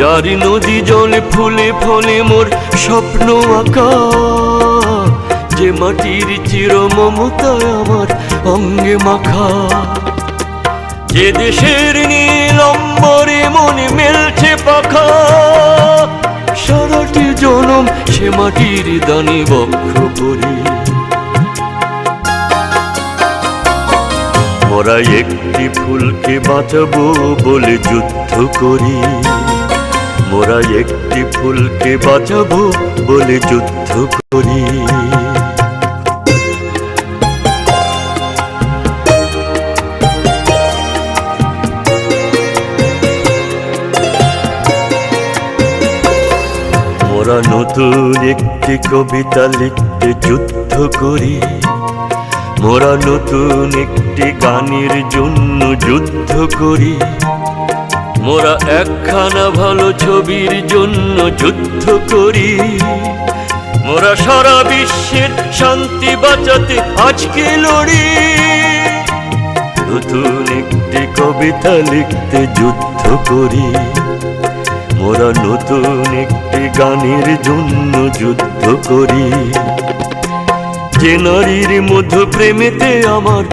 যার নদী জলে ফুলে ফলে মোর স্বপ্ন আঁকা। যে মাটির চির মমতায় আমার অঙ্গে মাখা। যে দেশের নীলম্বরে মনে মেলছে পাখা। সারাটি জনম সে মাটির দানে বক্ষ করি। মোরা একটি ফুলকে বাঁচাবো বলে যুদ্ধ করি। মোরা একটি ফুলকে বাঁচাবো বলে যুদ্ধ করি। মোরা নতুন একটি কবিতা লিখতে যুদ্ধ করি। মোরা নতুন একটি গানের জন্য যুদ্ধ করি। মোরা একখানা ভালো ছবির জন্য যুদ্ধ করি। মোরা সারা বিশ্বের শান্তি বাঁচাতে আজকে লড়ি। নতুন একটি কবিতা লিখতে যুদ্ধ করি। মোরা নতুন একটি গানের জন্য যুদ্ধ করি। যে নারীর মধ্য প্রেমেতে আমার